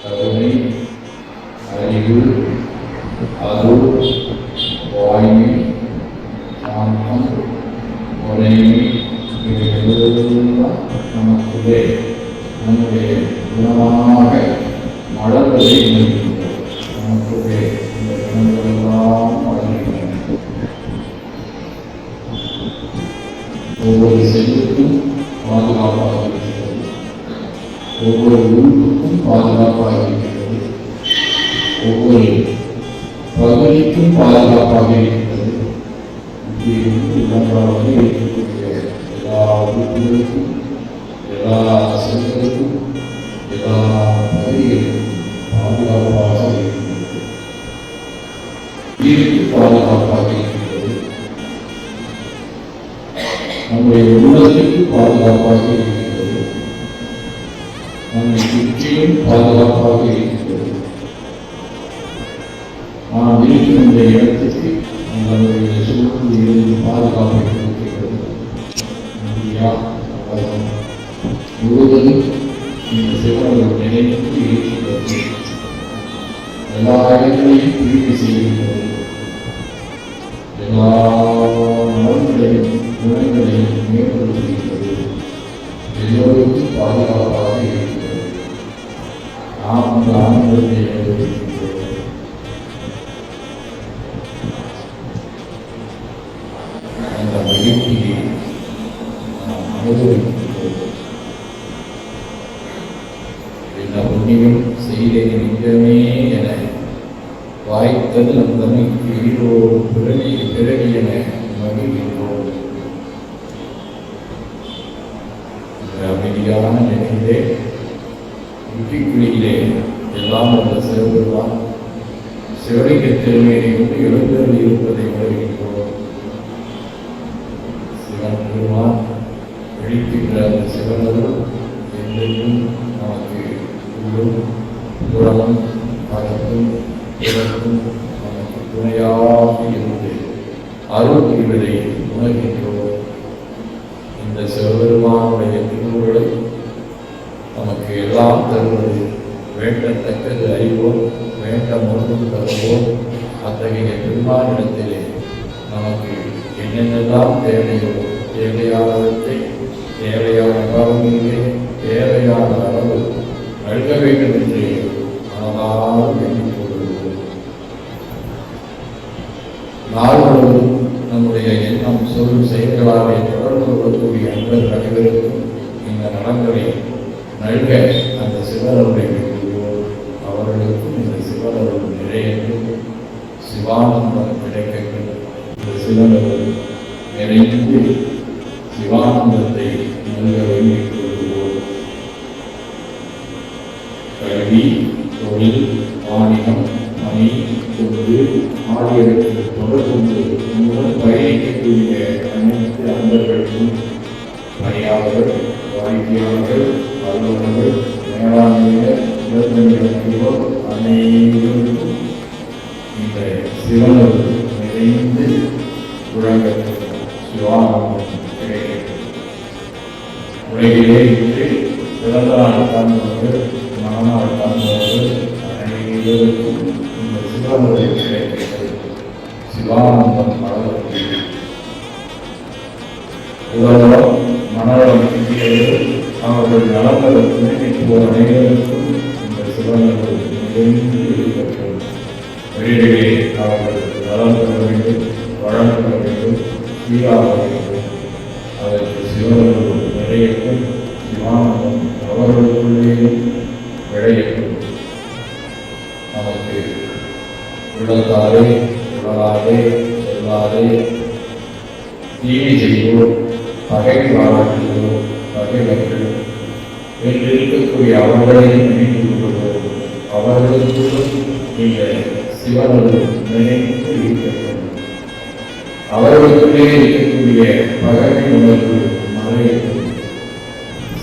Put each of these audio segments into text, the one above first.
கருணை அறிவு அருள் வாய்மை சாந்தம் உரைமை இவைகளெல்லாம் நமக்குள்ளே நம்முடைய குணமாக மலர்வதை உணர்கின்றோம் நமக்குள்ளே இந்த குணங்களெல்லாம் மலர்கின்றன ஒவ்வொரு செல்லுக்கும் பாதுகாப்பாக இருக்கிறது ஒவ்வொரு உறுப்புக்கும் பாதுகாப்பாக இருக்கிறது ஒவ்வொரு பகுதிக்கும் பாதுகாப்பாக இருக்கிறது இப்படி இருந்து நன்றாக இருக்கக்கூடிய எல்லா உறுப்புகளுக்கும் எல்லா செல்களுக்கும் அந்த புண்ணியம் செய்தேன் நிஜமே என வாய்த்தது நம் தமிழ்க்கு ஈரோடு பிறவி பிறவி என மகிழ்கின்றோம். அமைதியான நிலையிலே உச்சிக்குழியிலே எல்லாம் அந்த சிவபெருமான் சிவலிங்க திருமையை கொண்டு எழுந்தருள் இருப்பதை உணர்கின்றோம். விழிக்கின்ற அந்த சிவனருள் என்றென்றும் நமக்கு உள்ளும் புறமும் அகத்தும் பிறக்கும் நமக்கு துணையாக இருந்து அருள் புரிவதை உணர்கின்றோம். இந்த சிவபெருமானுடைய திருவுருளை நமக்கு எல்லாம் தருவது வேண்டத்தக்கது அறிவோம் வேண்ட முழுதும் தருவோம். அத்தகைய பெருமானிடத்திலே நமக்கு என்னென்னலாம் தேவையோ தேவையானவற்றை தேவையான காலங்களிலே தேவையான அளவு அழுக வேண்டும் என்று மனதால் வேண்டிக் கொள்கிறோம் நாள் முழுவதும் நம்முடைய எண்ணம் சொல் செயல்களாலே தொடர்பு கொள்ளக்கூடிய அன்பர் அனைவருக்கும் இந்த நலன்களை நல்க அந்த சிவரருடைய வேண்டுகிறோம். அவர்களுக்கும் இந்த சிவரருள் நிறையட்டும் சிவானந்தம் கிடைக்கட்டும். இந்த நிறைந்து நமக்கு உள்ளத்தாலே உடலாலே சொல்லாலே தீமை செய்வோம் பகை பாராட்டுவோம் பகைவர்கள் என்று இருக்கக்கூடிய அவர்களையும் நினைத்து கொள்வோம் அவர்களுக்கும் நீங்கள் சிவனர்கள் நினைத்து இருக்கட்டும் அவர்களுக்குள்ளே இருக்கக்கூடிய பகமை உணர்வு மறையட்டும்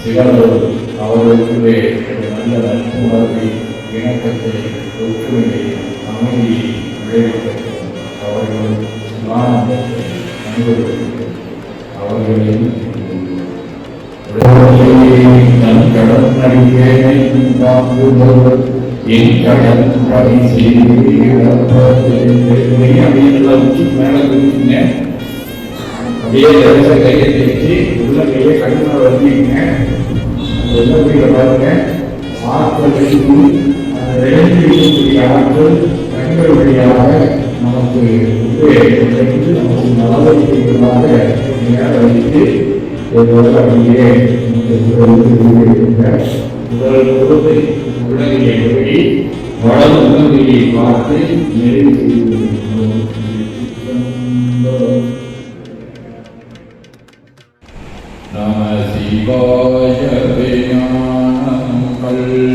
சிவனர்கள் அவர்களுக்குள்ளே ஒரு நல்ல நட்புணர்வை இணக்கத்தை ஒற்றுமையை அமைதியை விளைவிக்கட்டும் அவர்கள் அவர்களின் தன் கடன் அறியேனை என் கடன் பணி செய்து மேல அப்படியே கையை தேய்ச்சி உள்ள கையை கண்ணை வந்தீங்க உள்ள கையில பாருங்க இருக்கு அந்த இருக்கக்கூடிய ஆற்றல் கண்கள் வழியாக நமக்கு உபயோகித்து நமக்கு நலவழிக்கிறதாக நேர வைத்து ஒருவர் அப்படியே முதல் பொருளை உள்ளகையை ஒழி வலது உள்ளகையை பார்த்து நிறைவு செய்து நம சிவாய விஞானம் கல்வியும்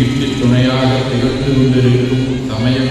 உயிர்க்கு துணையாக திகழ்ந்து கொண்டிருக்கும் சமயம்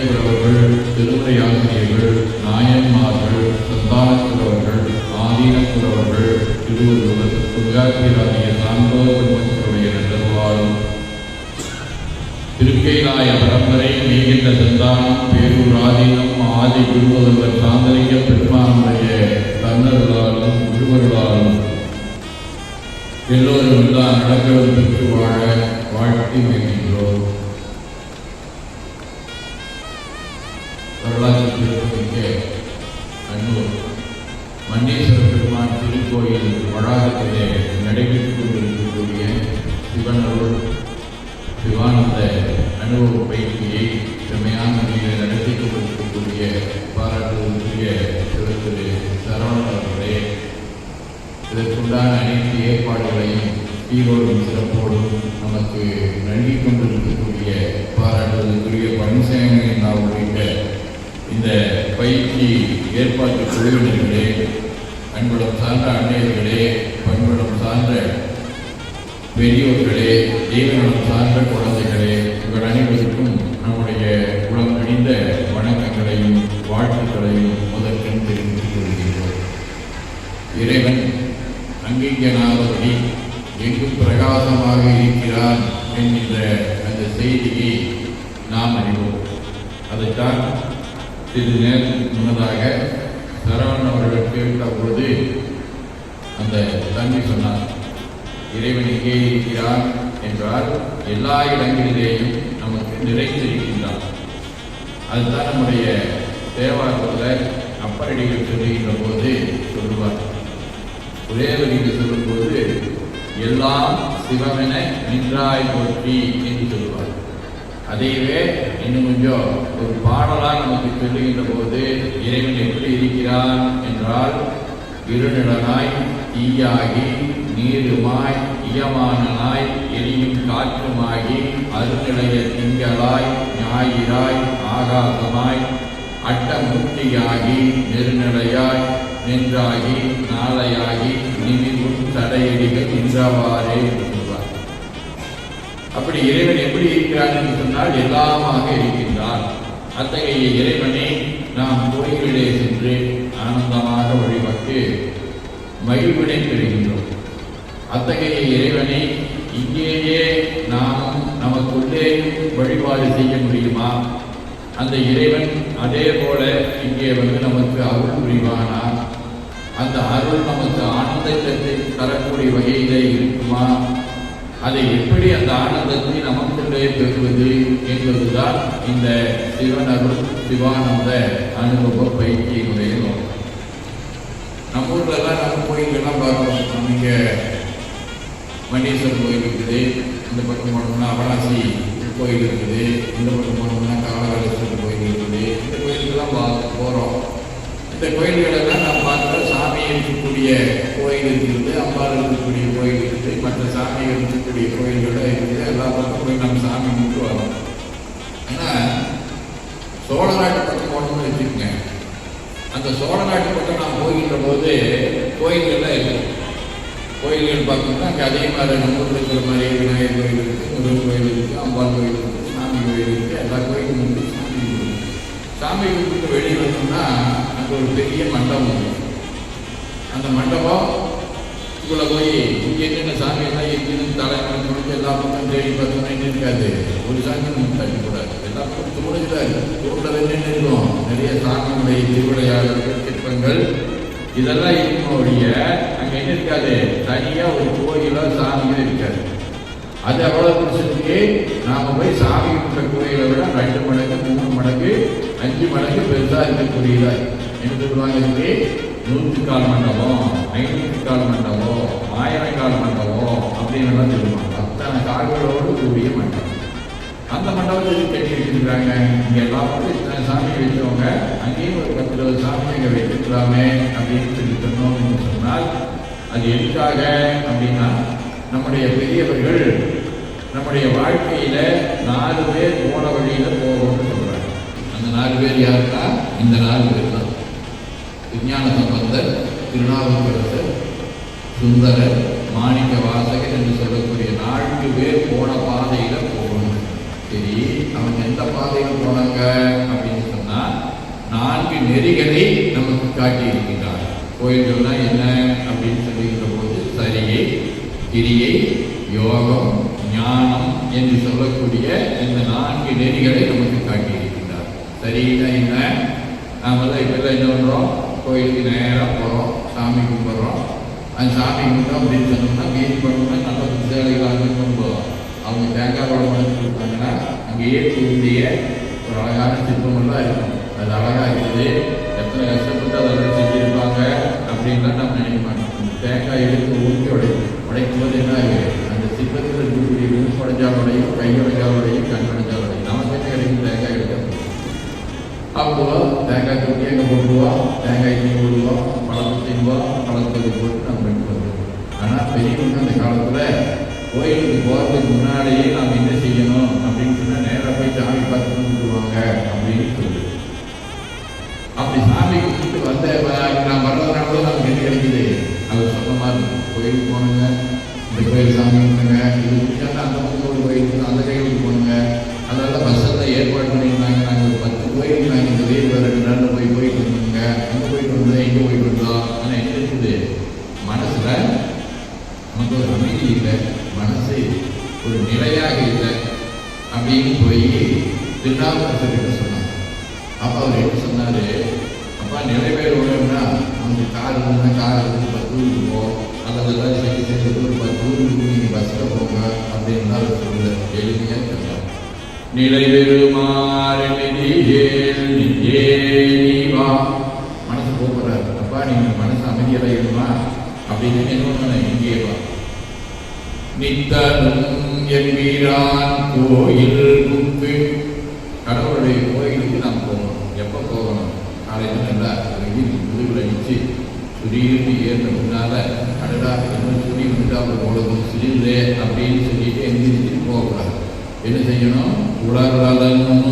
சிறிது நேரத்துக்கு முன்னதாக சரவணன் அவர்கள் கேட்ட பொழுது அந்த தம்பி சொன்னார் இறைவன் எங்கே இருக்கிறார் என்றால் எல்லா இடங்களிலேயும் நமக்கு நிறைந்திருக்கின்றான். அதுதான் நம்முடைய தேவாரத்தில் அப்பரடிகள் சொல்லுகின்ற போது சொல்லுவார். ஒரே வரியில் சொல்லும்போது எல்லாம் சிவமென நின்றாய் போற்றி என்று சொல்லுவார். அதையவே இன்னும் கொஞ்சம் ஒரு பாடலாக நமக்கு சொல்லுகின்ற போது இறைவன் எப்படி இருக்கிறான் என்றால் இருநிலனாய் தீயாகி நீருமாய் இயமானனாய் எரியும் காற்றுமாகி அருநிலைய திங்களாய் ஞாயிறாய் ஆகாசமாய் அட்டமுக்தியாகி நெருநிலையாய் நின்றாகி நாளையாகி நிமிவும் தடையடிகள் நின்றவாறே. அப்படி இறைவன் எப்படி இருக்கிறான் என்று சொன்னால் எல்லாமாக இருக்கின்றான். அத்தகைய இறைவனை நாம் கோயிலிலே சென்று ஆனந்தமாக வழிபட்டு மகிழ்வினை பெறுகின்றோம். அத்தகைய இறைவனை இங்கேயே நாம் நமக்குள்ளே வழிபாடு செய்ய முடியுமா? அந்த இறைவன் அதே போல இங்கே வந்து நமக்கு அருள் புரிவானா? அந்த அருள் நமக்கு ஆனந்தத்தை தரக்கூடிய வகையிலே இருக்குமா? அதை எப்படி அந்த ஆனந்தத்தை நமக்குள்ளே பெறுவது என்பதுதான் இந்த சிவனருள் சிவானந்த அனுபவ பயிற்சியினுடைய நோக்கம். நம்ம ஊர்ல எல்லாம் நம்ம கோயில்கள்லாம் பார்க்கணும் இங்கே மண்டீஸ்வரர் கோயில் இருக்குது. இந்த பக்கம் போனோம்னா அவனாசி கோயில் இருக்குது. இந்த பக்கம் போனோம்னா காலகாலேஸ்வரர் கோயில் இருக்குது. இந்த கோயிலுக்கெல்லாம் பா போகிறோம் இந்த கோயில்களெல்லாம் நாம் பார்க்குற இருக்கக்கூடிய கோயில் இருக்குது அம்பாள் இருக்கக்கூடிய கோயில் இருக்குது மற்ற சாமிகள் இருக்கக்கூடிய கோயில்களோட இருக்குது எல்லா பக்கம் போய் நம்ம சாமி கும்பிட்டு வரோம் ஆனால் சோழ நாட்டு பக்கம் போனோம்னு வச்சுக்கோங்க. அந்த சோழ நாட்டு பக்கம் நான் போகின்ற போது கோயில்கள்லாம் இருக்குது கோயில்கள் பார்த்தோம்னா அங்கே அதே மாதிரி நம்ம ஊரில் இருக்கிற மாதிரி விநாயகர் கோயில் இருக்குது முருகன் கோயில் இருக்குது அம்பாள் கோயில் இருக்குது சாமி கோயில் இருக்குது எல்லா கோயிலும் வந்து சாமி கும்பிடுவோம். சாமி கும்பிட்டு வெளியே வந்தோம்னா அங்கே ஒரு பெரிய மண்டபம் இருக்குது அந்த மண்டபம் உள்ள போய் இங்கே என்னென்ன சாமி எல்லாம் இருக்குன்னு தலைமுறை முடிஞ்சு எல்லா பக்கம் தேடி பார்த்தோம்னா என்ன இருக்காது. ஒரு சாமி நம்ம தட்டிக்கூடாது எல்லா பக்கம் தோணுதான் இருக்கு என்னென்ன இருக்கும். நிறைய சாமியுடைய திருவிளையாடல்கள் சிற்பங்கள் இதெல்லாம் இருக்கும் ஒழிய அங்கே என்ன இருக்காது? தனியாக ஒரு கோயிலோ சாமியோ இருக்காது. அது அவ்வளோ பிடிச்சிருக்கு நாம் போய் சாமி கும்பிட்ட கோயிலை விட ரெண்டு மடங்கு மூணு மடங்கு அஞ்சு மடங்கு பெருசாக இருக்கக்கூடியதாக என்ன சொல்லுவாங்க இதுக்கு நூற்று கால் மண்டபம் ஐநூற்று கால் மண்டபம் ஆயிரம் கால் மண்டபம் அப்படின்னு எல்லாம் சொல்லுவாங்க. அத்தனை கால்களோடு கூடிய மண்டபம். அந்த மண்டபத்தில் கட்டி இங்கே இங்க எல்லாரும் இத்தனை சாமி வச்சவங்க அங்கேயும் ஒரு பத்து இருபது சாமி இங்கே வைத்திருக்கலாமே அப்படின்னு சொல்லி சொன்னோம்னு சொன்னால் அது எதுக்காக அப்படின்னா நம்முடைய பெரியவர்கள் நம்முடைய வாழ்க்கையில நாலு பேர் போன வழியில போகணும்னு சொல்றாங்க. அந்த நாலு பேர் யாருன்னா இந்த நாலு பேர் தான். விஞ்ஞான சம்பந்தர் திருநாவுக்கரசர் சுந்தரர் மாணிக்க வாசகர் என்று சொல்லக்கூடிய நான்கு பேர் போன பாதையில் போகணும். சரி அவங்க எந்த பாதையில் போனாங்க அப்படின்னு சொன்னால் நான்கு நெறிகளை நமக்கு காட்டியிருக்கிறார். கோயில் சொன்னால் என்ன அப்படின்னு சொல்லுகின்ற போது சரியை கிரியை யோகம் ஞானம் என்று சொல்லக்கூடிய இந்த நான்கு நெறிகளை நமக்கு காட்டி சரியில்லை என்ன? நாமெல்லாம் இப்பெல்லாம் என்ன பண்ணுறோம் கோயிலுக்கு நேராக போகிறோம் சாமி கும்பிட்றோம். அந்த சாமி கும்பிட்டோம் அப்படின்னு சொன்னோம்னா மீன் பண்ணோம்னா நல்ல புத்திசாலிகளாக இருக்கணும் அவங்க தேங்காய் பழம் பண்ணி கொடுத்தாங்கன்னா அங்கேயே தூண்டிய ஒரு அழகான சிற்பமெல்லாம் இருக்கும். அது அழகாக இருக்குது. எத்தனை கஷ்டப்பட்டு அதெல்லாம் செஞ்சுருப்பாங்க அப்படின்லாம் நம்ம நினைக்க மாட்டோம். இந்த தேங்காய் எடுத்து ஊற்றி உடை உடைக்கும் போது என்ன ஆகுது? அந்த சிற்பத்தில் இருக்கக்கூடிய மூக்கு உடைஞ்சாலுடையும் கை உடைஞ்சாலுடையும் கண் உடைஞ்சாலுடையும் நமக்கு கிடைக்கும் தேங்காய் எடுத்து அப்போ தேங்காய் தூக்கி எங்கே போட்டுருவோம் தேங்காய் இங்கே போடுவோம் பழத்தை தின்வோம் பழத்தை போட்டு நம்ம எடுத்து வருவோம் ஆனால் பெரியவங்க அந்த காலத்தில் கோயிலுக்கு போகிறதுக்கு முன்னாடியே நாம் என்ன செய்யணும் அப்படின்னு சொன்னால் நேராக போய் சாமி பார்த்து கும்பிடுவாங்க அப்படின்னு சொல்லி. அப்படி சாமி கும்பிட்டு வந்த நான் வர்றதுனால தான் நமக்கு என்ன கிடைக்குது. அது சொந்தமாக இருக்கும். கோயிலுக்கு போனுங்க இந்த கோயில் சாமி கும்பிடுங்க இது முடிச்சாலும் அந்த மனசு போகிறார் அப்பா நீ மனசு அமைதியடையணுமா அப்படின்னு என்ன பண்ண இங்கே நித்தனும் கோயில் குப்பு கடவுளுடைய கோயிலுக்கு நாம் போகணும். எப்போ போகணும்? காலையில் நல்லா வெயில் முதுகில் நிச்சு சுரீர்னு ஏறின முன்னால அடடா இன்னும் சுரி வந்துட்டா அப்புறம் போடுது அப்படின்னு சொல்லிட்டு எந்திரிச்சு போகக்கூடாது. என்ன செய்யணும்? உலகளனும்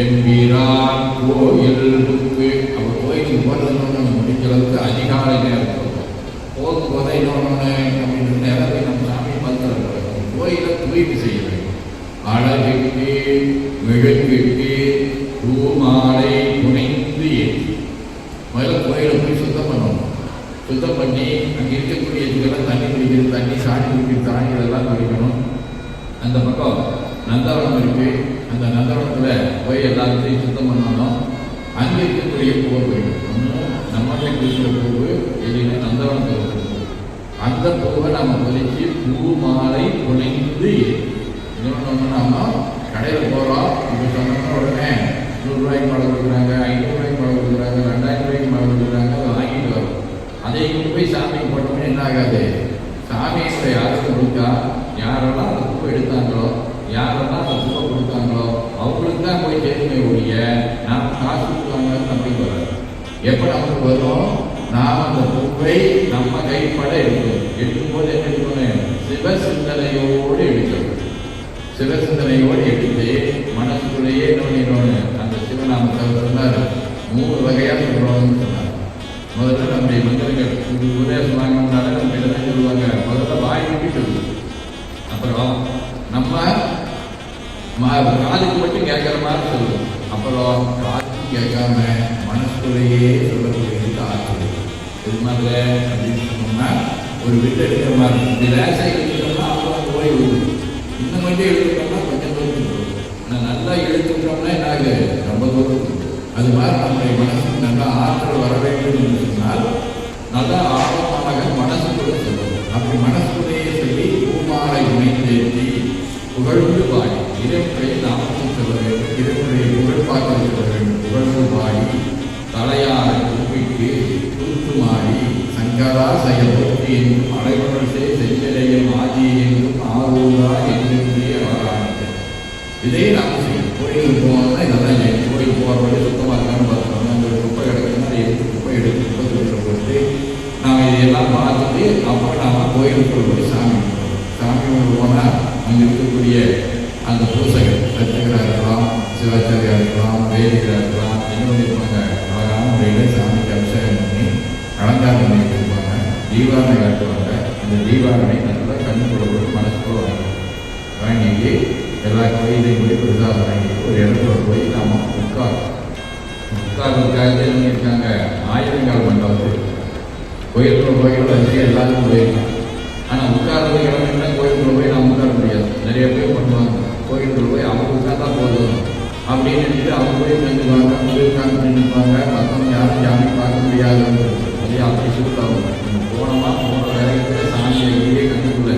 எம்பீரான் கோயில் குப்பு அப்போ கோயிலுக்கு போகிறதுன்னு முடிஞ்ச அளவுக்கு அதிகாலை நேரம் போகணும் போகும்போது இன்னொன்று அப்படின்ற நேரத்தை நம்ம சாமி பார்த்து கோயிலை தூய்மை செய்ய வேண்டும் அழகுக்கு மெழுகுக்கு பூமாலை புனைந்து ஏற்றி. முதல்ல கோயிலை போய் சுத்தம் பண்ணணும். சுத்தம் பண்ணி அங்கே இருக்கக்கூடிய இதுக்கெல்லாம் தண்ணி குடிக்கிறது தண்ணி சாணி குடிக்கிறது சாணி இதெல்லாம் குடிக்கணும். அந்த பக்கம் நந்தவனம் இருக்குது அந்த நகரத்தில் போய் எல்லாத்தையும் சுத்தம் பண்ணணும். அங்கே இருக்கக்கூடிய பூவை போயிடும். ஒன்று நம்மகிட்ட இருக்கிற பூவு இல்லைன்னா நந்தவனத்தில் இருக்கிற அந்த பூவை நம்ம பறித்து பூ மாலை புனைந்து இன்னொன்று நாம கடையில் போகிறோம் இப்போ சொன்னோம்னா உடனே நூறுரூவாய்க்கு மாலை கொடுக்குறாங்க ஐநூறுரூவாய்க்கு மாலை கொடுக்குறாங்க ரெண்டாயிரம் ரூபாய்க்கு மாலை கொடுக்குறாங்க அதை வாங்கிட்டு வரோம். அதே இங்கே போய் சாமிக்கு போட்டோம்னா என்ன ஆகாது? சாமியோட யாருக்கு கொடுத்தா யாரெல்லாம் அந்த பூ எடுத்தாங்களோ யாரெல்லாம் அந்த கொடுத்தாங்களோ அவங்களுக்கு தான் போய் சேருமே ஒழிய நாம் காசு கொடுத்தாங்க அப்படி வராது எப்போ நமக்கு வரும்? நாம் அந்த பூவை நம்ம கைப்பட எடுக்கணும் எடுக்கும்போது என்ன எடுக்கணும் சிவ சிந்தனையோடு எடுக்கணும் சிவ சிந்தனையோடு எடுத்து மனசுக்குள்ளேயே என்ன அந்த சிவநாமத்தை சொன்னார். மூணு வகையாக சொல்கிறோம்னு சொன்னார். முதல்ல நம்முடைய மந்திரங்கள். இது உபதேசம் வாங்கினால நம்ம என்ன சொல்லுவாங்க. முதல்ல வாய் விட்டு அப்புறம் நம்ம காதுக்கு மட்டும் கேட்குற மாதிரி சொல்லுவோம். அப்புறம் காதுக்கு கேட்காம மனசுக்குள்ளேயே சொல்லக்கூடியது ஆற்று இது மாதிரி அப்படின்னு சொன்னோம்னா ஒரு வீட்டை எடுக்கிற மாதிரி இந்த லேசாக எடுத்துட்டோம்னா அப்புறம் போய் விடுது இந்த மட்டும் எடுத்துட்டோம்னா கொஞ்சம் தூரம் ஆனால் நல்லா எடுத்துட்டோம்னா என்ன ஆகுது ரொம்ப தூரம் அது மாதிரி நம்முடைய மனசுக்கு நல்லா ஆற்றல் வர வேண்டும் என்று சொன்னால் நல்லா ஆழமாக மனசுக்குள்ள சொல்லணும் அப்படி மனசுக்குள்ளேயே சொல்லி பூமாலை இணைந்தேற்றி புகழ்ந்து பாடி இறைவனுடைய நாமத்தை சொல்ல வேண்டும் இறைவனுடைய புகழ் பாக்கல் சொல்ல வேண்டும் புகழ்ந்து பாடி தலையாரை கும்பிட்டு தூத்துமாடி சங்கரா செயல்பட்டு என்றும் அடைவரசே செஞ்சலையும் ஆஜி என்றும் ஆரூரா என்றே வராங்க இதே நாம செய்யும் கோயிலுக்கு போனோம்னா இதெல்லாம் செய்யணும் கோயிலுக்கு போகிற வழி சுத்தமாக இருக்கான்னு பார்த்துக்கணும். அந்த குப்பை கிடக்குன்னா அதை எடுத்து குப்பை எடுத்து குப்பை சொல்கிற போட்டு நாம் இதையெல்லாம் பார்த்துட்டு அப்புறம் நாம் கோயிலுக்கு போய் சாமி சாமி போனால் அங்கே இருக்கக்கூடிய அந்த பூசைகள் சத்தியகராக இருக்கலாம் சிவாச்சாரியா இருக்கலாம் வேதிகளாக இருக்கலாம் என்ன பண்ணியிருப்பாங்க அழகான முறையில் சாமிக்கு அபிஷேகம் பண்ணி அலங்காரம் பண்ணி இருப்பாங்க தீபாவளி காட்டுவாங்க. அந்த தீபாவளி நல்லா கண்ணுக்குள்ள போட்டு மனசுக்குள்ள வாங்கி. வாங்கிட்டு எல்லா கோயிலையும் போய் பிரசாதம் வாங்கிட்டு ஒரு இடத்துல போய் நாம் உட்கார். உட்கார்றதுக்காக என்ன இருக்காங்க ஆயிரங்கால் மண்டபத்தில் கோயிலுக்குள்ள போய்கள் அஞ்சு எல்லாருக்கும் போயிருக்காங்க. ஆனால் உட்கார்றது இடம் என்ன கோயிலுக்குள்ள போய் நாம் உட்கார முடியாது நிறைய பேர் பண்ணுவாங்க கோயிலுக்குள்ள போய் அவங்க உட்கார்ந்தா போதும் அப்படின்னு நினைச்சிட்டு அவங்க போய் நின்றுவாங்க அவங்க உட்கார்ந்து நின்றுப்பாங்க மற்றவங்க யாரும் சாமி பார்க்க முடியாது. அதே அப்படி சொல்லுவாங்க நம்ம போனோமா? போன வேலைக்கு சாமியை எங்கேயே கண்டுக்குள்ள.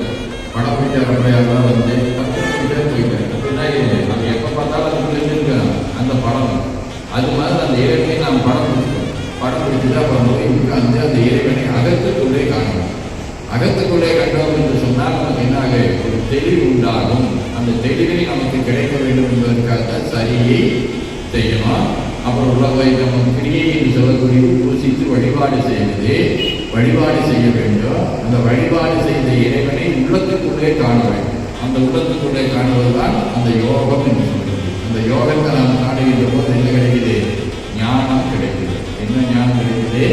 படம் பிடிச்சாரப்படையாதான் வந்து பத்து மணி பேர் போயிட்டாரு. அப்படின்னா இது நம்ம எப்போ பார்த்தாலும் அது இருந்திருக்கிறோம் அந்த படம். அது மாதிரி அந்த இறைவனை நாம் படம் பிடிச்சோம் படம் பிடிச்சது அப்புறம் போய் உட்கார்ந்து அந்த இறைவனை அகத்துக்குள்ளே காணணும். அகத்துக்குள்ளே கண்டோம் என்று சொன்னால் நமக்கு என்னாக? ஒரு தெளிவு உண்டாகும். அந்த தெளிவை நமக்கு கிடைக்க வேண்டும் என்பதற்காக சரியை செய்யணும். அப்புறம் உள்ள போய் நம்ம கிரியை என்று சொல்லக்கூடிய பூசித்து வழிபாடு செய்வது வழிபாடு செய்ய வேண்டும். அந்த வழிபாடு செய்த இறைவனை உள்ளத்துக்குள்ளே காண வேண்டும். அந்த உள்ளத்துக்குள்ளே காணுவதுதான் அந்த யோகம் என்று சொல்கிறது அந்த யோகத்தை நாம் காணுகின்ற போது என்ன கிடைக்குது? ஞானம் கிடைக்குது. என்ன ஞானம் கிடைக்குது?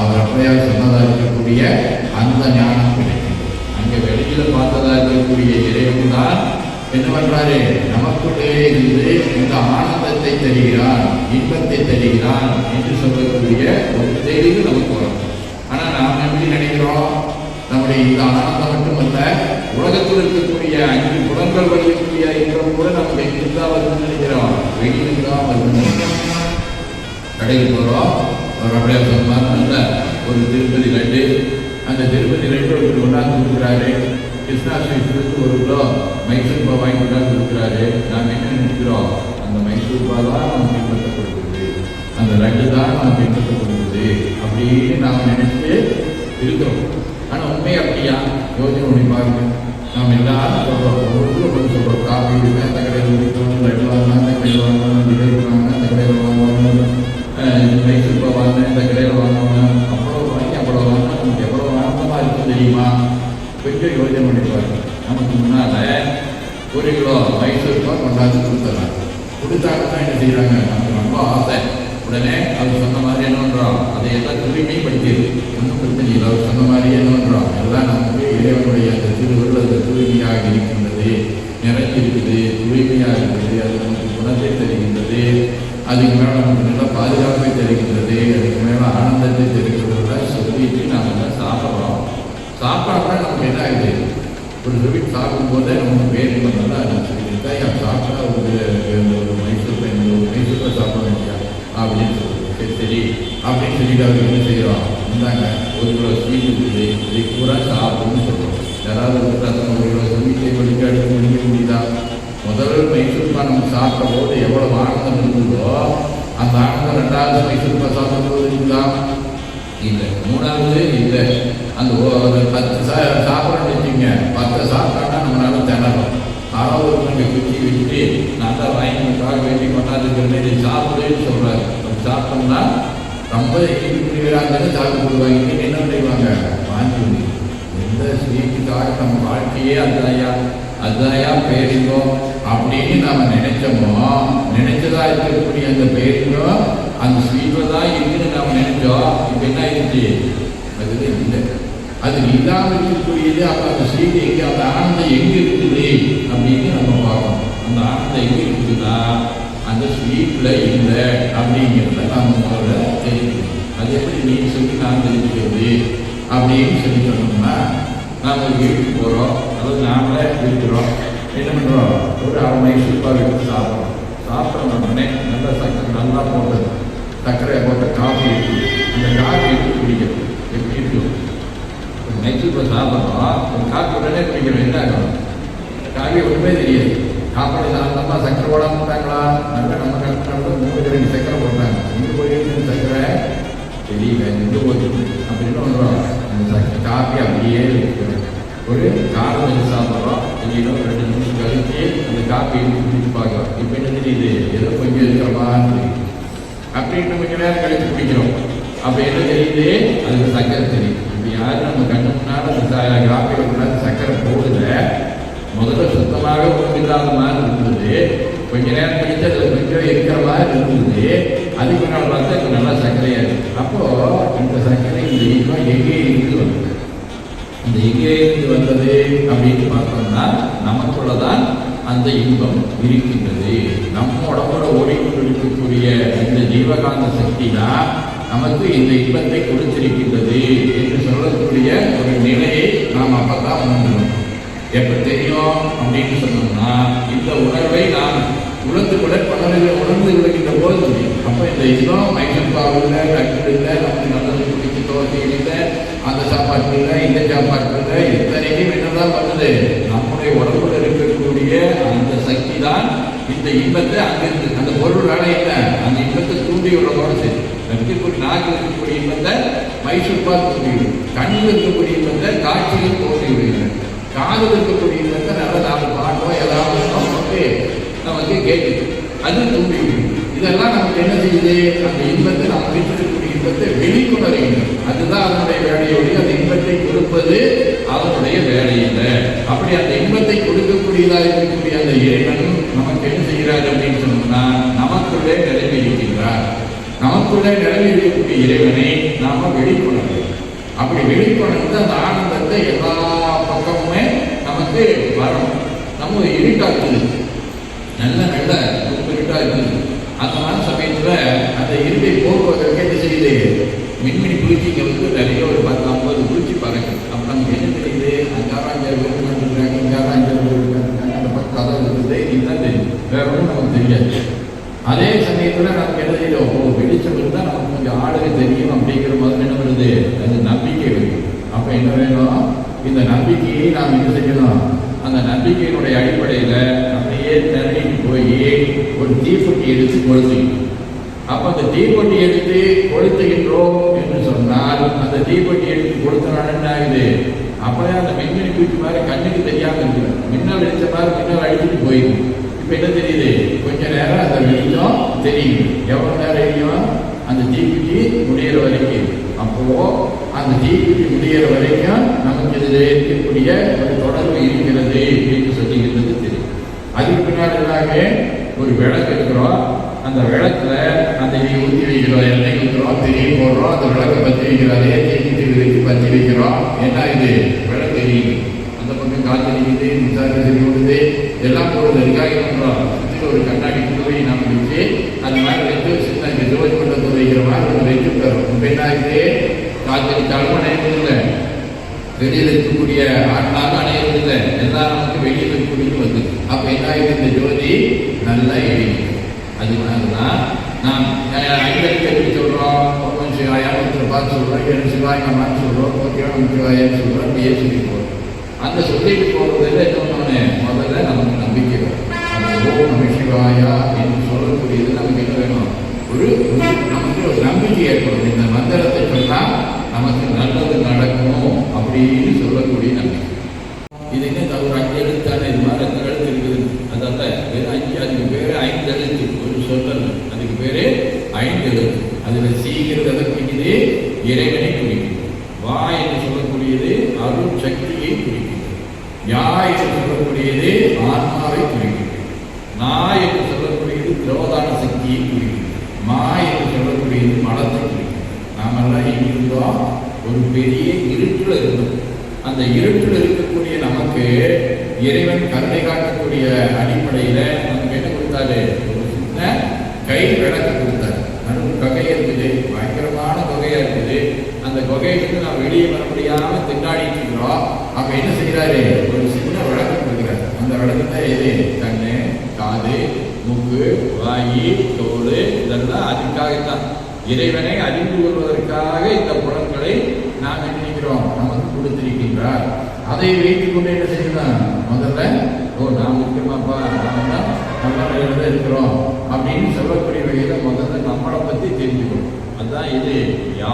அவர் அப்படியா சொன்னதா இருக்கக்கூடிய அந்த ஞானம் கிடைக்குது. அங்கே வெளியில் பார்த்ததா இருக்கக்கூடிய இறைவன் தான் என்ன பண்றாரு நமக்குள்ளே இருந்து இந்த ஆனந்தத்தை தருகிறான் இன்பத்தை தருகிறான் என்று சொல்லக்கூடிய ஒரு தெளிவு நமக்கு வரும். ஆனா நாம் எப்படி நினைக்கிறோம்? நம்முடைய இந்த ஆனந்தம் மட்டுமல்ல உலகத்தில் இருக்கக்கூடிய அஞ்சு புலங்கள் வழியக்கூடிய இன்பம் கூட நமக்கு எங்கிருந்தா வருதுன்னு நினைக்கிறோம். வெளியிலிருந்து தான் வருதுன்னு கடைக்கு போகிறோம் ஒரு அப்படியே சொன்னார் நல்ல ஒரு திருப்பதி லட்டு அந்த திருப்பதி லட்டு ஒருத்தர் கொண்டாந்து கொடுக்குறாரு. கிருஷ்ணா ஸ்வீட்ஸுக்கு ஒரு கிலோ மைசூர் பா வாங்கி கொண்டாந்து கொடுக்குறாரு நாம் என்ன நினைக்கிறோம்? அந்த மைசூர் பா தான் நமக்கு இன்பத்தை கொடுக்குது அந்த லட்டு தான் நமக்கு இன்பத்தை கொடுக்குது அப்படின்னு நாம் நினைச்சு இருக்கிறோம். ஆனால் உண்மை அப்படியா? யோஜனை பண்ணி பாருங்க. நாம் எல்லாரும் சொல்கிறோம் ஒவ்வொருத்தரும் கொஞ்சம் சொல்கிறோம் காஃபி இருக்கு அந்த கடையில் குடிக்கணும் லட்டு வாங்கலாம் அந்த கடையில் வாங்கணும் ஜிலேபி வாங்கணும் அந்த கடையில் வாங்கணும் மைசூர் பா வாங்கினேன் இந்த கடையில் வாங்கணும் அவ்வளோ வாங்கி அவ்வளோ வாங்கினா நமக்கு எவ்வளோ ஆனந்தமாக இருக்கும் தெரியுமா? கொஞ்சம் யோசனை பண்ணி நமக்கு முன்னால் ஒரு கிலோ மைசூர் கொண்டாந்து கொண்டாந்து கொடுத்தாங்க தான் என்ன செய்கிறாங்க நமக்கு ரொம்ப ஆசை. உடனே அவர் சொன்ன மாதிரி என்ன பண்ணுறோம் அதை எல்லாம் படிக்கிறது ஒன்றும் பிரச்சனை இல்லை. அவர் சொன்ன மாதிரி என்ன பண்ணுறோம் எல்லாம் நமக்கு இறைவனுடைய அந்த திருவருள் அந்த தூய்மையாக இருக்கின்றது. நிறைஞ்சிருக்குது தூய்மையாக இருக்குது. அது நமக்கு குணத்தை தருகின்றது. அதுக்கு மேலே நமக்கு நல்ல பாதுகாப்பை தருகின்றது. அதுக்கு மேலே ஆனந்தத்தை தருகிறத சொல்லிட்டு நாம் எல்லாம் சாப்பிட்றோம். சாப்பாடுனா நமக்கு என்ன ஆகுது ஒரு ஸ்வீட் சாப்பிடும்போது நமக்கு பேர் நல்லா இருந்துச்சு? தான் சாப்பிட்டா ஒரு ஒரு மைசூர் இந்த ஒரு மைசூரில் சாப்பிட வேண்டியா அப்படின்னு சொல்லுவோம் சரி சரி. அப்படின்னு சொல்லிட்டு அவர் என்ன செய்கிறோம் இருந்தாங்க ஒரு கிலோ ஸ்வீட் இருக்குது. இதை பூரா சாப்பிடுன்னு சொல்கிறோம் யாராவது ஒரு ஒரு கிலோ ஸ்வீட்டை வடிக்க அடிக்க முடிக்க முடியுதா? முதல் மைசூர்பா நம்ம சாப்பிட்ட போது எவ்வளவு ஆனந்தம் இருந்ததோ அந்த ஆனந்தம் ரெண்டாவது மைசூர்பா சாப்பிடும்போது சாப்பிடும் போது இல்லை. மூணாவது இல்லை. அந்த ஒரு பத்து சா சாப்பிட்றோன்னு வச்சுங்க பத்து சாப்பிட்டோம்னா நம்மளால திணறோம். ஆனால் ஒரு ஒருத்தங்க குச்சி வச்சுட்டு நான் தான் வாங்கிக்காக வேண்டி கொண்டாந்துக்கிறேன் இதை சாப்பிடுன்னு சொல்கிறாரு நம்ம சாப்பிட்டோம்னா ரொம்ப இருக்கிறாங்கன்னு சாப்பிட்டு வாங்கிட்டு என்ன செய்வாங்க? வாங்கி எந்த ஸ்வீட்டுக்காக நம்ம வாழ்க்கையே அதாயா அதாயா பேரிங்கோ அப்படின்னு நாம நினைச்சோமோ? நினைச்சதா இருக்கக்கூடிய அந்த பேரிங்கோ அந்த ஸ்வீட்டில் தான் இருக்குன்னு நாம் நினைச்சோம். இப்போ என்ன ஆயிடுச்சு? அது இல்லை. அது இல்லாமல் இருக்கக்கூடியது அப்போ அந்த செய்தி எங்கே அந்த ஆனந்தம் எங்கே இருக்குது அப்படின்னு நம்ம பார்க்கணும். அந்த ஆனந்தம் எங்கே இருக்குதுன்னா அந்த ஸ்வீட்டில் இல்லை அப்படிங்கிறத நம்ம முதல்ல தெரிஞ்சுக்கணும். அது எப்படி நீ சொல்லி நான் தெரிஞ்சுக்கிறது அப்படின்னு சொல்லி சொன்னோம்னா நாம் ஒரு வீட்டுக்கு போகிறோம் அதாவது நாமளே விற்கிறோம் என்ன பண்ணுறோம் ஒரு அரை மணி சூப்பாக எடுத்து சாப்பிட்றோம். சாப்பிட்ற உடனே நல்லா சக்கரை நல்லா போட்டது சர்க்கரை போட்ட காஃபி இருக்குது அந்த காஃபி எடுத்து குடிக்கிறது எப்படி இருக்கும்? ஒரு போய் சாப்பிட்றோம் ஒரு காஃபி உடனே குடிக்கிறோம் என்ன ஆகும் காஃபி ஒன்றுமே தெரியாது. சாப்பாடு சாப்பிட்டோம்னா சக்கரை போட மாட்டாங்களா நல்லா நம்ம கஷ்டப்பட்டு மூணு ரெண்டு சக்கரை போடுறாங்க. இங்கே போய் சக்கரை தெரியல நின்று போச்சு. அப்படின்னு வந்துடும் அந்த சக்கரை காஃபி அப்படியே ஒரு காரம் வச்சு சாப்பிட்றோம். இல்லைன்னா ரெண்டு நிமிஷம் கழிச்சு அந்த காப்பி எடுத்து குடிச்சு பார்க்கலாம். இப்போ என்ன தெரியுது? ஏதோ கொஞ்சம் இருக்கிற மாதிரி. அப்படின்னு கொஞ்ச நேரம் கழிச்சு குடிக்கிறோம். அப்போ என்ன தெரியுது? அதுக்கு சக்கரை தெரியும். இப்போ யாரும் நம்ம கண்ணு முன்னால் அந்த ச- காஃபியில் சக்கரை போடல. முதல்ல சுத்தமாக ஒன்றில்லாத இல்லாத மாதிரி இருந்தது. கொஞ்ச நேரம் கழிச்சு அதில் கொஞ்சம் இருக்கிற மாதிரி இருந்தது. அதுக்கு நாள் பார்த்தா இப்போ நல்லா சர்க்கரையாக இருக்கு. அப்போ இந்த சர்க்கரை இந்த இன்பம் எங்கே இருந்து வந்தது? இந்த எங்கே இருந்து வந்தது அப்படின்னு பார்த்தோம்னா நமக்குள்ள தான் அந்த இன்பம் இருக்கின்றது. நம்ம உடம்போட ஓடிக்கொண்டிருக்கக்கூடிய இந்த ஜீவகாந்த சக்தி தான் நமக்கு இந்த இன்பத்தை கொடுத்திருக்கின்றது என்று சொல்லக்கூடிய ஒரு நிலையை நாம் அப்பதான் உணர்கிறோம் எப்ப தெரியும் அப்படின்னு சொன்னோம்னா இந்த உணர்வை நாம் உணர்ந்து கூட பலரை உணர்ந்து விடுகின்ற போது தெரியும். அப்ப இந்த இதுதான் மைசூர் பாவு இல்லை கட்டு இல்லை நமக்கு நல்லது பிடிச்ச தோசை இல்லை அந்த சாப்பாட்டு இல்லை இந்த சாப்பாட்டு இல்லை இத்தனைக்கும் என்னதான் பண்ணுது? நம்முடைய உடம்புல இருக்கக்கூடிய அந்த சக்தி தான் இந்த இன்பத்தை அங்கிருந்து அந்த பொருள் என்ன? அந்த இன்பத்தை தூண்டி விடுறதோட சரி. இருக்கக்கூடிய நாக்கு இருக்கக்கூடிய இன்பத்தை மைசூர்பால் தூண்டி விடும். கண்ணில் இருக்கக்கூடிய இன்பத்தை காட்சியில் தோண்டி விடுகிறது. காதில் இருக்கக்கூடிய நல்ல நாலு பாட்டோ ஏதாவது நமக்கு நமக்கு கேட்குது அது தூண்டி இதெல்லாம் நமக்கு என்ன செய்யுது? அந்த இன்பத்தை நாம் வீட்டில் இன்பத்தை வெளிக்கொணர்கின்றோம். அதுதான் அதனுடைய வேலையோடு அந்த இன்பத்தை கொடுப்பது அவனுடைய வேலை இல்லை அப்படி அந்த இன்பத்தை கொடுக்கக்கூடியதாக இருக்கக்கூடிய அந்த இறைவன் நமக்கு என்ன செய்கிறார் அப்படின்னு சொன்னோம்னா நமக்குள்ளே நிலைமை இருக்கின்றார். நமக்குள்ளே நிலைமை இருக்கக்கூடிய இறைவனை நாம வெளிக்கொணர்கிறோம் அப்படி வெளிக்கொணர்ந்து அந்த ஆனந்தத்தை எல்லா பக்கமுமே நமக்கு வரும். நம்ம இருட்டாக இருக்குது. நல்ல நல்ல ரொம்ப இருட்டாக இருக்குது. அந்த மாதிரி சமயத்துல அந்த இருட்டை போக்குவதற்கு என்ன செய்யுது மின்மினி பூச்சிங்க வந்து நிறைய ஒரு பத்து ஐம்பது குளிச்சி பறக்குது. அப்போ நமக்கு என்ன தெரியுது? அஞ்சாறு அஞ்சாறு பேர் இருக்காங்க இஞ்சாறு அஞ்சாறு பேர் இருக்காங்க அந்த பக்கம் கதை இருக்குது. இதுதான் தெரியும். வேற ஒன்றும் நமக்கு தெரியாது. அதே சமயத்தில் நமக்கு என்ன செய்யும் வெளிச்சம் இருந்தால் நமக்கு கொஞ்சம் ஆளுக தெரியும் அப்படிங்கிற மாதிரி என்ன வருது அது நம்பிக்கை வருது அப்ப என்ன வேணும் இந்த நம்பிக்கையை நாம் என்ன செய்யணும்? அந்த நம்பிக்கையினுடைய அடிப்படையில அப்படியே திரண்டிட்டு போய் ஒரு தீப்பெட்டி எடுத்து கொளுத்திக்கணும். அப்போ அந்த தீப்பெட்டி எடுத்து கொளுத்துகின்றோம் என்று சொன்னால் அந்த தீப்பெட்டி எடுத்து கொளுத்தினால என்ன ஆகுது? அப்படியே அந்த மின்மினி பூச்சி மாதிரி கண்ணுக்கு தெரியாமல் இருக்குது மின்னல் அடித்த மாதிரி மின்னல் அடிச்சுட்டு போயிடும். இப்போ என்ன தெரியுது? கொஞ்ச நேரம் அந்த வெளிச்சம் தெரியுது. எவ்வளோ நேரம் எரியும்? அந்த தீப்பெட்டி முடியிற வரைக்கும். அப்போ அந்த ஜீவிக்கு முடிகிற வரைக்கும் நமக்கு இதில் இருக்கக்கூடிய ஒரு தொடர்பு இருக்கிறது என்று சொல்லுகிறது தெரியும். அதுக்கு பின்னாடிதாக ஒரு விளக்கு இருக்கிறோம். அந்த விளக்குல அந்த நீ ஊற்றி வைக்கிறோம். எண்ணெய் ஊற்றுறோம் திரி போடுறோம். அந்த விளக்கை பற்றி வைக்கிறோம். அதே தீக்குச்சி வச்சு பற்றி வைக்கிறோம். என்ன இது விளக்கு தெரியுது அந்த பக்கம் காற்று நிற்குது. மின்சாரம் சரி விடுது எல்லாம் போடுறது அதுக்காக பண்ணுறோம் ஒரு கண்ணாடி துறை நாம் வச்சு அந்த மாதிரி வைத்து சின்ன இந்த ஜோதி வைக்கிற மாதிரி வைத்து தரும். பின்னாடி என்ன ஆகுது காற்று அடித்தாலும் வெளியில் இருக்கக்கூடிய ஆட்னாலும் அணையதில்லை எல்லாம் நமக்கு வெளியில் இருக்கக்கூடிய வந்து அப்போ என்ன இந்த ஜோதி? நல்லா எழுதி அது தான் நாம் ஐம்பதுக்கு சொல்றோம். சொல்கிறோம் சிவாயா ஒருத்தர் பார்த்து சொல்கிறோம் ஏழு சிவாய் நம்ம சொல்கிறோம் ஓகே சிவாயான்னு சொல்கிறோம் அப்படியே சொல்லி போகிறோம் அந்த சொல்லிட்டு போகிறதுல சொன்னோன்னே முதல்ல நமக்கு நம்பிக்கை வரும். அந்த ஓம் நம சிவாயா என்று சொல்லக்கூடியது நமக்கு என்ன வேணும்? ஒரு நமக்கு ஒரு நம்பிக்கை ஏற்படும். இந்த மந்திரத்தை சொன்னால் நமக்கு நல்லது நடக்கும் அப்படின்னு சொல்லக்கூடிய நம்பிக்கை. இது என்ன ஒரு அஞ்சு எழுத்தான இது மாதிரி அந்த எழுத்து இருக்குது அதல்ல வெறும் அஞ்சு அதுக்கு பேர் ஐந்து எழுத்து. ஒரு சொல்லல் அதுக்கு பேரு ஐந்து எழுத்து. அதுல சீக்கிரம் எதை குறிக்குது இறைவனை குறிக்குது. வா என்று சொல்லக்கூடியது அருள் சக்தியை குறிக்கிறது யா என்று சொல்லக்கூடியது ஆன்மாவை குறிக்கிறது நா என்று சொல்லக்கூடியது திரோதான சக்தியை குறிக்கிறது மா என்று சொல்லக்கூடியது மலத்தை குறிக்கிறது நாமெல்லாம் எங்க இருந்தோம் ஒரு பெரிய இருட்டில் இருந்தோம் அந்த இருட்டில் இருக்கக்கூடிய நமக்கு இறைவன் கருணை காட்டக்கூடிய அடிப்படையில் நமக்கு என்ன கொடுத்தாரு? ஒரு சின்ன கை விளக்கு கொடுத்தாரு. நடுவு தொகை இருக்குது. பயங்கரமான தொகையா இருக்குது. அந்த தொகையிலிருந்து நாம் வெளியே வர முடியாம திண்டாடிட்டு இருக்கிறோம். அப்ப என்ன செய்யறாரு ஒரு சின்ன விளக்கு கொடுக்குறாரு. அந்த விளக்கு தான் எது? கண்ணு காது மூக்கு வாயி தோல் இதெல்லாம் அதுக்காகத்தான். இறைவனை அறிந்து கொள்வதற்காக இந்த புலன்களை நாம் என்ன நினைக்கிறோம் நமக்கு கொடுத்திருக்கின்றார் அதை வைத்துக் கொண்டு என்ன செய்யலாம் முதல்ல ஓ நாம் முக்கியமாப்பா நாம் தான் தான் இருக்கிறோம் அப்படின்னு சொல்லக்கூடிய வகையில முதல்ல நம்மளை பத்தி தெரிஞ்சுக்கணும். அதுதான் இது. யா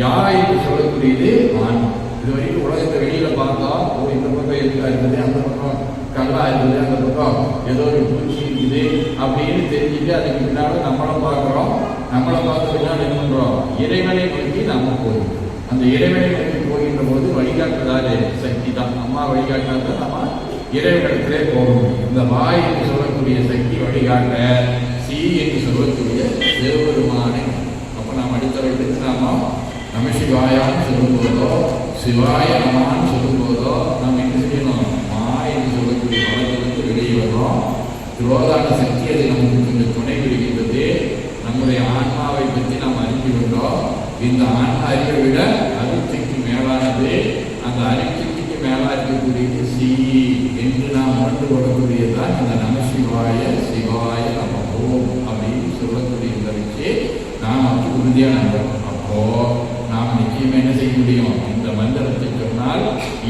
யா என்று சொல்லக்கூடியது ஆன்மா இது வரைக்கும் உலகத்தை வெளியில பார்த்தா ஓ இந்த பக்கம் எதுக்கா இருந்தது அந்த பக்கம் கல்லா இருந்தது அந்த பக்கம் ஏதோ ஒரு பூச்சி இருக்குது அப்படின்னு தெரிஞ்சுட்டு அதுக்கு பின்னால நம்மளும் பார்க்குறோம். நம்மளை பார்த்து பின்னால் என்ன பண்றோம்? இறைவனை நோக்கி நம்ம போகிறோம். அந்த இறைவனை நோக்கி போகின்ற போது வழிகாட்டுதாரு சக்தி தான். அம்மா வழிகாட்டினா நம்ம இறைவனத்திலே போகணும் இந்த வாய் என்று சொல்லக்கூடிய சக்தி வழிகாட்ட சி என்று சொல்லக்கூடிய சிவபெருமானை அப்ப நாம் அடுத்தவர்களுக்கு நாம நமசிவாயான்னு சொல்லும்போதோ சிவாய அம்மான்னு சொல்லும்போதோ நாம் என்ன செய்யணும்? மா என்று சொல்லக்கூடிய வளத்திலிருந்து வெளியே வரும் துரோதான சக்தி அது நமக்கு கொஞ்சம் துணை விடுகின்றது நம்முடைய ஆன்மாவை பற்றி நாம் அறிந்து கொண்டோம். இந்த ஆன்மா அறிவை விட அருட்சக்தி மேலானது அந்த அருட்சக்திக்கு மேலா இருக்கக்கூடியது சி என்று நாம் உணர்ந்து கொள்ளக்கூடியதுதான் இந்த நம சிவாய சிவாய நம ஓம் அப்படின்னு சொல்லக்கூடிய வச்சு நாம் அப்படி உறுதியாக நம்புறோம் அப்போ நாம் நிச்சயம் என்ன செய்ய முடியும்? இந்த மந்திரத்தை சொன்னால்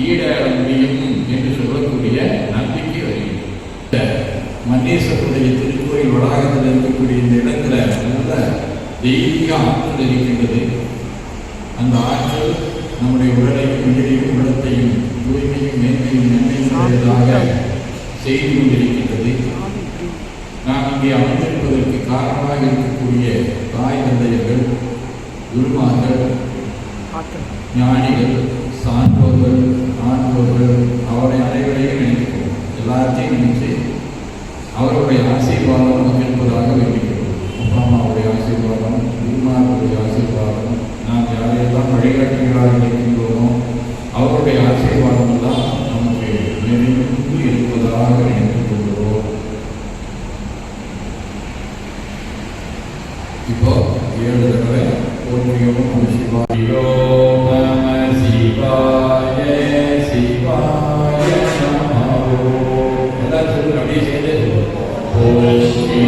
ஈடேற முடியும் என்று சொல்லக்கூடிய நம்பிக்கை வருகிறது. இந்த திருக்கோயில் வளாகத்தில் இருக்கக்கூடிய இந்த இடத்துல நல்ல தெய்வீக ஆற்றல் இருக்கின்றது. அந்த ஆற்றல் நம்முடைய உடலையும் உயிரையும் உள்ளத்தையும் தூய்மையும் மேன்மையும் நன்மையுடையதாக செய்து கொண்டிருக்கின்றது. நாம் இங்கே அமைந்திருப்பதற்கு காரணமாக இருக்கக்கூடிய தாய் தந்தையர்கள் குருமார்கள் ஞானிகள் சான்றோர்கள் ஆன்றோர்கள் அவரை அனைவரையும் நினைக்கிறோம் எல்லாத்தையும் நினைச்சு அவருடைய ஆசீர்வாதம் நமக்கு இருப்பதாக வேண்டிக்கிறோம் அப்பா அம்மாவுடைய ஆசீர்வாதம் குருமார்களுடைய ஆசீர்வாதம் நாம் யாரையெல்லாம் வழிகாட்டுகளாக இருக்கின்றோமோ அவருடைய ஆசீர்வாதம் எல்லாம் நமக்கு நிறைந்து இருப்பதாக நினைத்துக் கொள்கிறோம் இப்போ ஏழு தடவை ஓம் நம சிவாய. நம சிவாய சிவாய நம. எல்லாரும் சொல்லுங்க அப்படியே சேர்ந்து ஓம் ஸ்ரீ